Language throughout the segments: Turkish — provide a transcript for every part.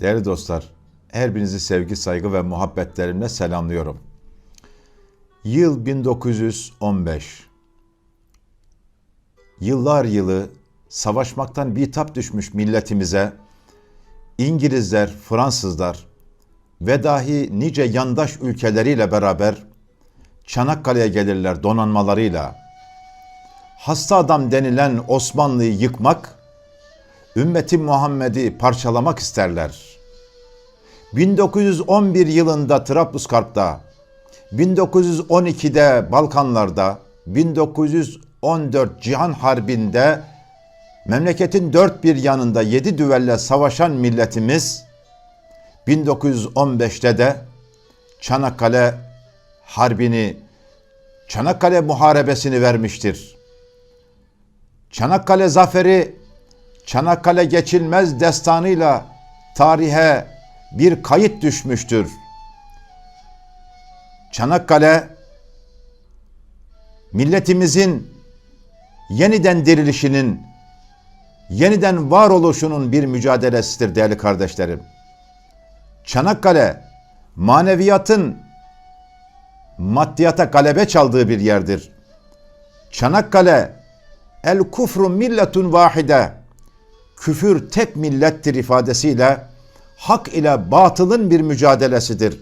Değerli dostlar, her birinizi sevgi, saygı ve muhabbetlerimle selamlıyorum. Yıl 1915. Yıllar yılı savaşmaktan bitap düşmüş milletimize İngilizler, Fransızlar ve dahi nice yandaş ülkeleriyle beraber Çanakkale'ye gelirler donanmalarıyla. Hasta adam denilen Osmanlı'yı yıkmak, ümmeti Muhammed'i parçalamak isterler. 1911 yılında Trablusgarp'ta, 1912'de Balkanlarda, 1914 Cihan Harbi'nde memleketin dört bir yanında yedi düvelle savaşan milletimiz 1915'te de Çanakkale Harbi'ni, Çanakkale Muharebesini vermiştir. Çanakkale zaferi, Çanakkale geçilmez destanıyla tarihe bir kayıt düşmüştür. Çanakkale milletimizin yeniden dirilişinin, yeniden varoluşunun bir mücadelesidir değerli kardeşlerim. Çanakkale maneviyatın maddiyata galebe çaldığı bir yerdir. Çanakkale el kufru milletun vahide küfür tek millettir ifadesiyle hak ile batılın bir mücadelesidir.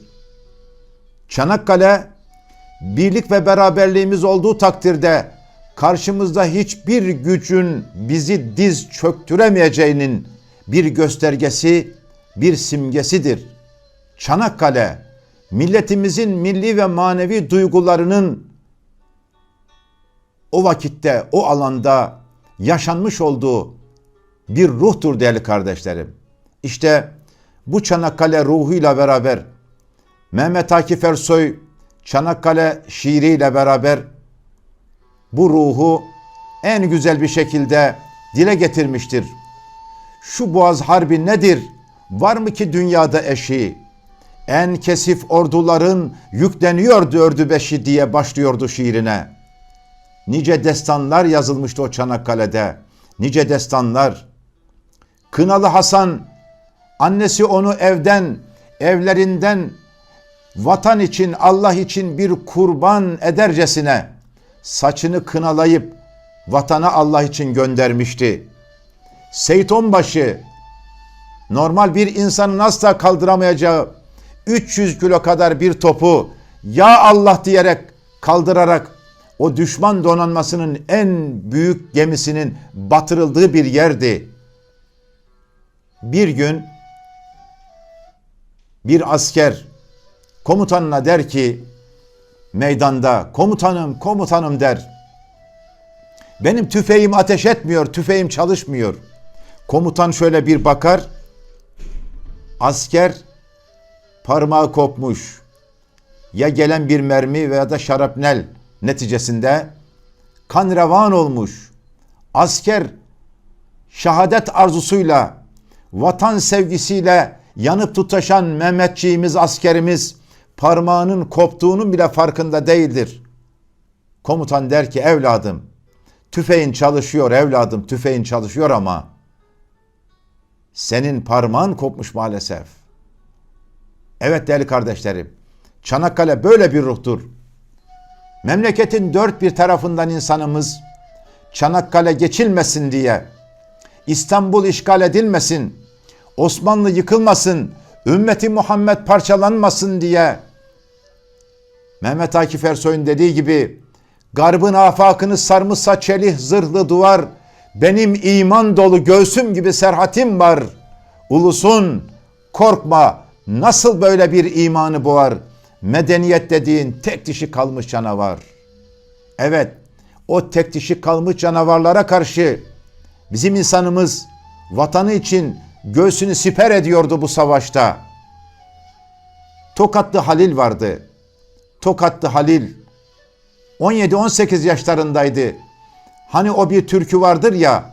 Çanakkale birlik ve beraberliğimiz olduğu takdirde karşımızda hiçbir gücün bizi diz çöktüremeyeceğinin bir göstergesi, bir simgesidir. Çanakkale milletimizin milli ve manevi duygularının o vakitte, o alanda yaşanmış olduğu bir ruhtur değerli kardeşlerim. İşte bu Çanakkale ruhuyla beraber Mehmet Akif Ersoy Çanakkale şiiriyle beraber bu ruhu en güzel bir şekilde dile getirmiştir. Şu Boğaz Harbi nedir? Var mı ki dünyada eşi? En kesif orduların yükleniyordu ördü beşi diye başlıyordu şiirine. Nice destanlar yazılmıştı o Çanakkale'de. Nice destanlar. Kınalı Hasan, annesi onu evden, evlerinden vatan için, Allah için bir kurban edercesine saçını kınalayıp vatana Allah için göndermişti. Seyit Onbaşı normal bir insanın asla kaldıramayacağı 300 kilo kadar bir topu ya Allah diyerek kaldırarak o düşman donanmasının en büyük gemisinin batırıldığı bir yerdi. Bir gün bir asker komutanına der ki meydanda komutanım komutanım der. Benim tüfeğim ateş etmiyor, tüfeğim çalışmıyor. Komutan şöyle bir bakar. Asker parmağı kopmuş. Ya gelen bir mermi veya da şarapnel neticesinde kan revan olmuş. Asker şehadet arzusuyla, vatan sevgisiyle yanıp tutaşan Mehmetçiğimiz, askerimiz parmağının koptuğunun bile farkında değildir. Komutan der ki evladım tüfeğin çalışıyor evladım tüfeğin çalışıyor ama senin parmağın kopmuş maalesef. Evet değerli kardeşlerim Çanakkale böyle bir ruhtur. Memleketin dört bir tarafından insanımız Çanakkale geçilmesin diye, İstanbul işgal edilmesin, Osmanlı yıkılmasın, ümmeti Muhammed parçalanmasın diye Mehmet Akif Ersoy'un dediği gibi garbın afakını sarmışsa çelih zırhlı duvar benim iman dolu göğsüm gibi serhatim var. Ulusun korkma nasıl böyle bir imanı boğar? Medeniyet dediğin tek dişi kalmış canavar. Evet o tek dişi kalmış canavarlara karşı bizim insanımız vatanı için göğsünü siper ediyordu bu savaşta. Tokatlı Halil vardı. Tokatlı Halil 17-18 yaşlarındaydı. Hani o bir türkü vardır ya.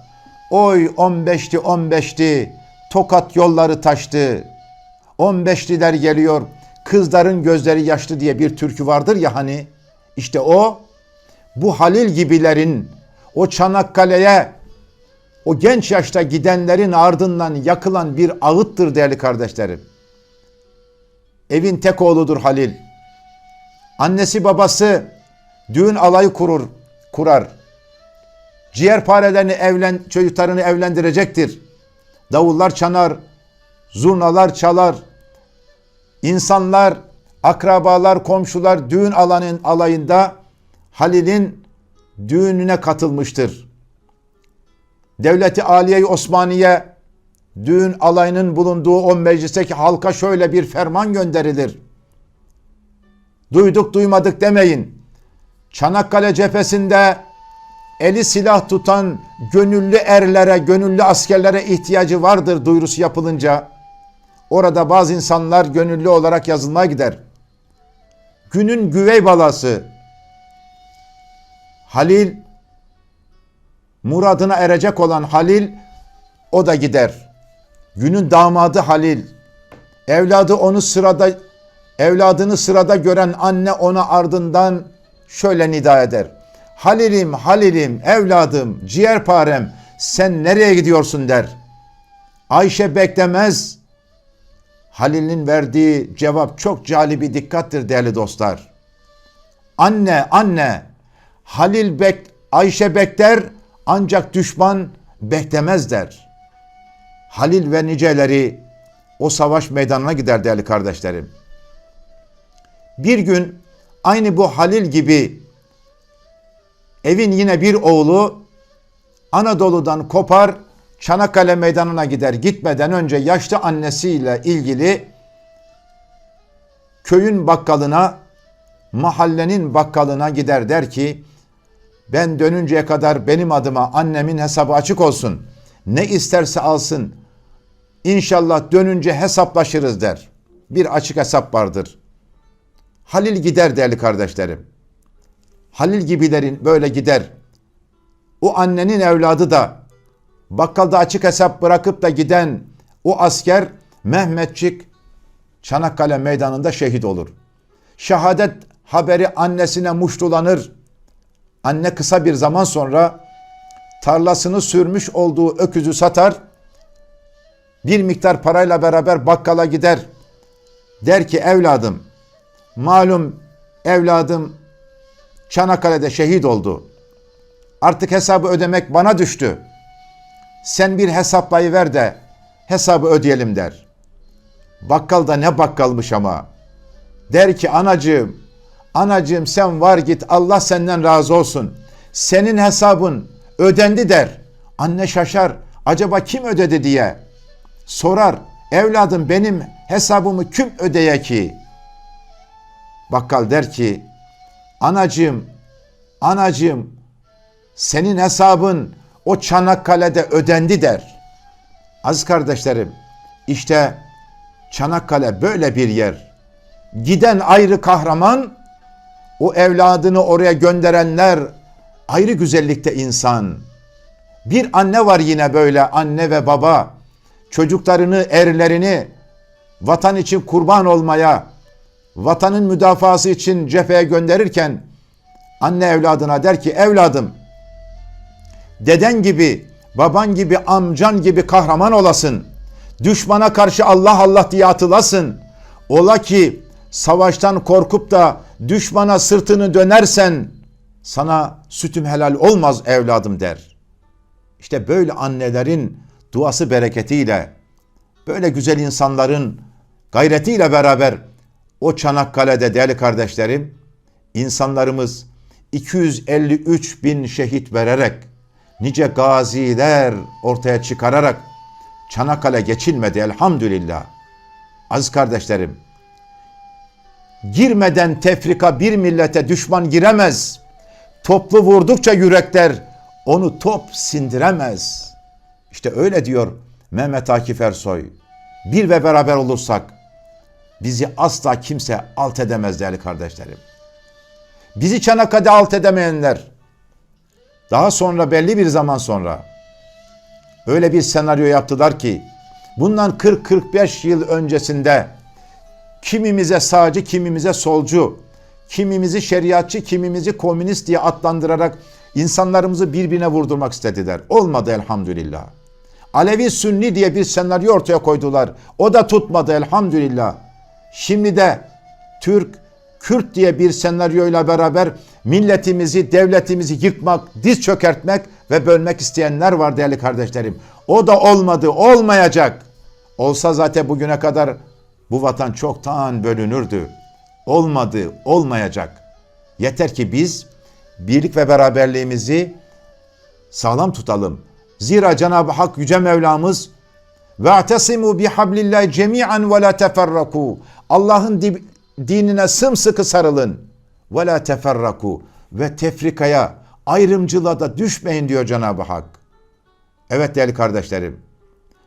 Oy 15'ti 15'ti Tokat yolları taştı. 15'liler geliyor. Kızların gözleri yaşlı diye bir türkü vardır ya hani. İşte o bu Halil gibilerin o Çanakkale'ye o genç yaşta gidenlerin ardından yakılan bir ağıttır değerli kardeşlerim. Evin tek oğludur Halil. Annesi babası düğün alayı kurur, kurar. Ciğerparelerini evlen, çocuklarını evlendirecektir. Davullar çanar, zurnalar çalar. İnsanlar, akrabalar, komşular düğün alanın alayında Halil'in düğününe katılmıştır. Devleti Aliye-i Osmaniye düğün alayının bulunduğu o meclisteki halka şöyle bir ferman gönderilir. Duyduk duymadık demeyin. Çanakkale cephesinde eli silah tutan gönüllü erlere, gönüllü askerlere ihtiyacı vardır duyurusu yapılınca orada bazı insanlar gönüllü olarak yazılmaya gider. Günün güvey balası Halil muradına erecek olan Halil o da gider. Günün damadı Halil. Evladı onu sırada evladını sırada gören anne ona ardından şöyle nida eder. Halil'im, Halil'im, evladım, ciğerparem sen nereye gidiyorsun der. Ayşe beklemez. Halil'in verdiği cevap çok cali bir dikkattir değerli dostlar. Anne, anne, Halil bek, Ayşe bekler ancak düşman beklemez der. Halil ve niceleri o savaş meydanına gider değerli kardeşlerim. Bir gün aynı bu Halil gibi evin yine bir oğlu Anadolu'dan kopar Çanakkale meydanına gider. Gitmeden önce yaşlı annesiyle ilgili köyün bakkalına, mahallenin bakkalına gider der ki ben dönünceye kadar benim adıma annemin hesabı açık olsun. Ne isterse alsın. İnşallah dönünce hesaplaşırız der. Bir açık hesap vardır. Halil gider değerli kardeşlerim. Halil gibilerin böyle gider. O annenin evladı da bakkalda açık hesap bırakıp da giden o asker Mehmetçik Çanakkale meydanında şehit olur. Şehadet haberi annesine muştulanır. Anne kısa bir zaman sonra tarlasını sürmüş olduğu öküzü satar. Bir miktar parayla beraber bakkala gider. Der ki evladım malum evladım Çanakkale'de şehit oldu. Artık hesabı ödemek bana düştü. Sen bir hesaplayıver de hesabı ödeyelim der. Bakkal da ne bakkalmış ama. Der ki anacığım, anacığım sen var git Allah senden razı olsun. Senin hesabın ödendi der. Anne şaşar. Acaba kim ödedi diye. Sorar. Evladım benim hesabımı kim ödeye ki? Bakkal der ki anacığım, anacığım senin hesabın o Çanakkale'de ödendi der. Aziz kardeşlerim işte Çanakkale böyle bir yer. Giden ayrı kahraman, o evladını oraya gönderenler ayrı güzellikte insan. Bir anne var yine böyle anne ve baba çocuklarını, erlerini vatan için kurban olmaya, vatanın müdafası için cepheye gönderirken anne evladına der ki evladım deden gibi, baban gibi, amcan gibi kahraman olasın. Düşmana karşı Allah Allah diye atılasın. Ola ki savaştan korkup da düşmana sırtını dönersen sana sütüm helal olmaz evladım der. İşte böyle annelerin duası bereketiyle, böyle güzel insanların gayretiyle beraber o Çanakkale'de değerli kardeşlerim, insanlarımız 253 bin şehit vererek, nice gaziler ortaya çıkararak Çanakkale geçilmedi elhamdülillah. Aziz kardeşlerim, girmeden tefrika bir millete düşman giremez. Toplu vurdukça yürekler onu top sindiremez. İşte öyle diyor Mehmet Akif Ersoy. Bir ve beraber olursak bizi asla kimse alt edemez değerli kardeşlerim. Bizi Çanakkale'de alt edemeyenler daha sonra belli bir zaman sonra öyle bir senaryo yaptılar ki bundan 40-45 yıl öncesinde kimimize sağcı, kimimize solcu, kimimizi şeriatçı, kimimizi komünist diye adlandırarak İnsanlarımızı birbirine vurdurmak istediler. Olmadı elhamdülillah. Alevi Sünni diye bir senaryo ortaya koydular. O da tutmadı elhamdülillah. Şimdi de Türk, Kürt diye bir senaryoyla beraber milletimizi, devletimizi yıkmak, diz çökertmek ve bölmek isteyenler var değerli kardeşlerim. O da olmadı, olmayacak. Olsa zaten bugüne kadar bu vatan çoktan bölünürdü. Olmadı, olmayacak. Yeter ki biz birlik ve beraberliğimizi sağlam tutalım. Zira Cenab-ı Hak Yüce Mevlamız atesimu bihablillahi cemi'an ve la teferraku. Allah'ın di- dinine sımsıkı sarılın. La teferraku. Ve tefrikaya, ayrımcılığa da düşmeyin diyor Cenab-ı Hak. Evet değerli kardeşlerim.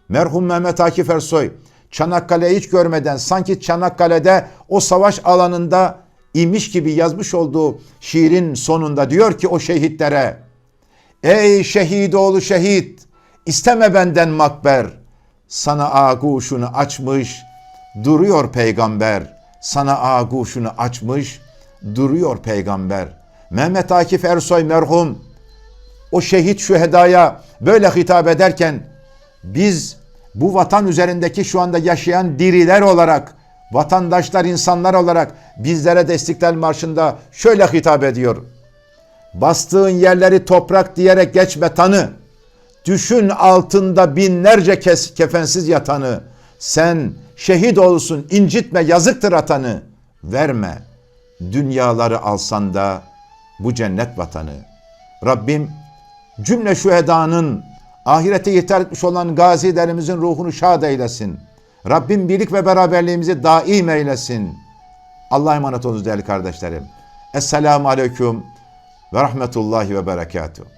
Merhum Mehmet Akif Ersoy Çanakkale'yi hiç görmeden sanki Çanakkale'de o savaş alanında imiş gibi yazmış olduğu şiirin sonunda diyor ki o şehitlere Ey şehidoğlu şehit isteme benden makber. Sana aguşunu açmış duruyor peygamber. Sana aguşunu açmış duruyor peygamber. Mehmet Akif Ersoy merhum o şehit şühedaya böyle hitap ederken biz bu vatan üzerindeki şu anda yaşayan diriler olarak, vatandaşlar, insanlar olarak bizlere de Marşı'nda şöyle hitap ediyor. Bastığın yerleri toprak diyerek geçme tanı. Düşün altında binlerce kes, kefensiz yatanı. Sen şehit olsun incitme yazıktır atanı. Verme dünyaları alsan da bu cennet vatanı. Rabbim cümle şühedanın ahirete yeter etmiş olan gazilerimizin ruhunu şad eylesin. Rabbim birlik ve beraberliğimizi daim eylesin. Allah'a emanet olunuz değerli kardeşlerim. Esselamu Aleyküm ve Rahmetullahi ve Berekatuhu.